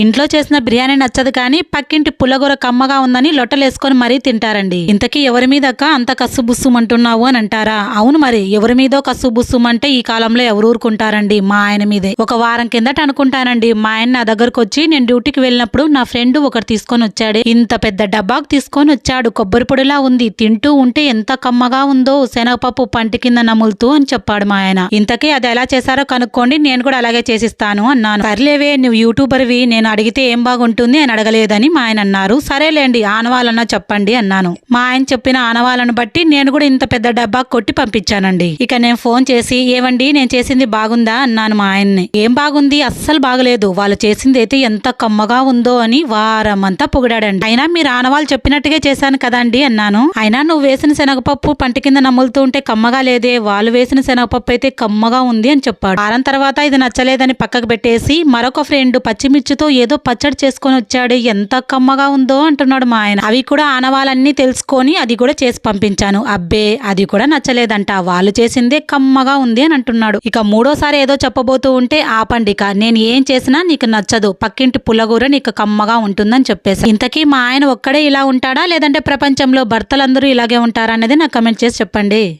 ఇంట్లో చేసిన బిర్యానీ నచ్చదు కానీ పక్కింటి పుల్లగూర కమ్మగా ఉందని లొట్టలేసుకొని మరీ తింటారండి. ఇంతకీ ఎవరి మీద అంత కస్సుబుస్సుమంటున్నావు అని అంటారా? అవును మరి ఎవరి మీదో కస్సుబుస్సుమంటే ఈ కాలంలో ఎవరు ఊరుకుంటారండి? మా ఆయన మీదే. ఒక వారం కిందట అనుకుంటానండి. మా ఆయన నా దగ్గరకు వచ్చి నేను డ్యూటీకి వెళ్ళినప్పుడు నా ఫ్రెండ్ ఒకటి తీసుకొని వచ్చాడు. ఇంత పెద్ద డబ్బాకు తీసుకొని వచ్చాడు. కొబ్బరి పొడిలా ఉంది. తింటూ ఉంటే ఎంత కమ్మగా ఉందో శనగపప్పు పంటి కింద నములుతూ అని చెప్పాడు మా ఆయన. ఇంతకీ అది ఎలా చేశారో కనుక్కోండి. నేను కూడా అలాగే చేసిస్తాను అన్నాను. సర్లేవే నువ్వు యూట్యూబర్వి. నేను అడిగితే ఏం బాగుంటుంది అని అడగలేదని మా ఆయన అన్నారు. సరేలేండి ఆనవాలన్నా చెప్పండి అన్నాను. మా ఆయన చెప్పిన ఆనవాలను బట్టి నేను కూడా ఇంత పెద్ద డబ్బా కొట్టి పంపించానండి. ఇక నేను ఫోన్ చేసి ఏవండి నేను చేసింది బాగుందా? అన్నాను మా ఆయన్ని. ఏం బాగుంది? అస్సలు బాగలేదు. వాళ్ళు చేసింది అయితే ఎంత కమ్మగా ఉందో అని వారమంతా పొగిడాడండి. అయినా మీరు ఆనవాళ్ళు చెప్పినట్టుగా చేశాను కదండి అన్నాను. అయినా నువ్వు వేసిన శనగపప్పు పంట కింద నములుతూ ఉంటే కమ్మగా లేదే. వాళ్ళు వేసిన శనగపప్పు అయితే కమ్మగా ఉంది అని చెప్పాడు. వారం తర్వాత ఇది నచ్చలేదని పక్కకు పెట్టేసి మరొక ఫ్రెండ్ పచ్చిమిర్చితో ఏదో పచ్చడి చేసుకొని వచ్చాడు ఎంత కమ్మగా ఉందో అంటున్నాడు మా ఆయన. అవి కూడా ఆనవాళ్ళన్నీ తెలుసుకొని అది కూడా చేసి పంపించాను. అబ్బే అది కూడా నచ్చలేదంట. వాళ్ళు చేసిందే కమ్మగా ఉంది అని అంటున్నాడు. ఇక మూడోసారి ఏదో చెప్పబోతూ ఉంటే ఆపండిక నేను ఏం చేసినా నీకు నచ్చదు. పక్కింటి పుల్లగూర నీకు కమ్మగా ఉంటుందని చెప్పేసి. ఇంతకీ మా ఆయన ఒక్కడే ఇలా ఉంటాడా? లేదంటే ప్రపంచంలో భర్తలందరూ ఇలాగే ఉంటారా? అనేది నాకు కమెంట్ చేసి చెప్పండి.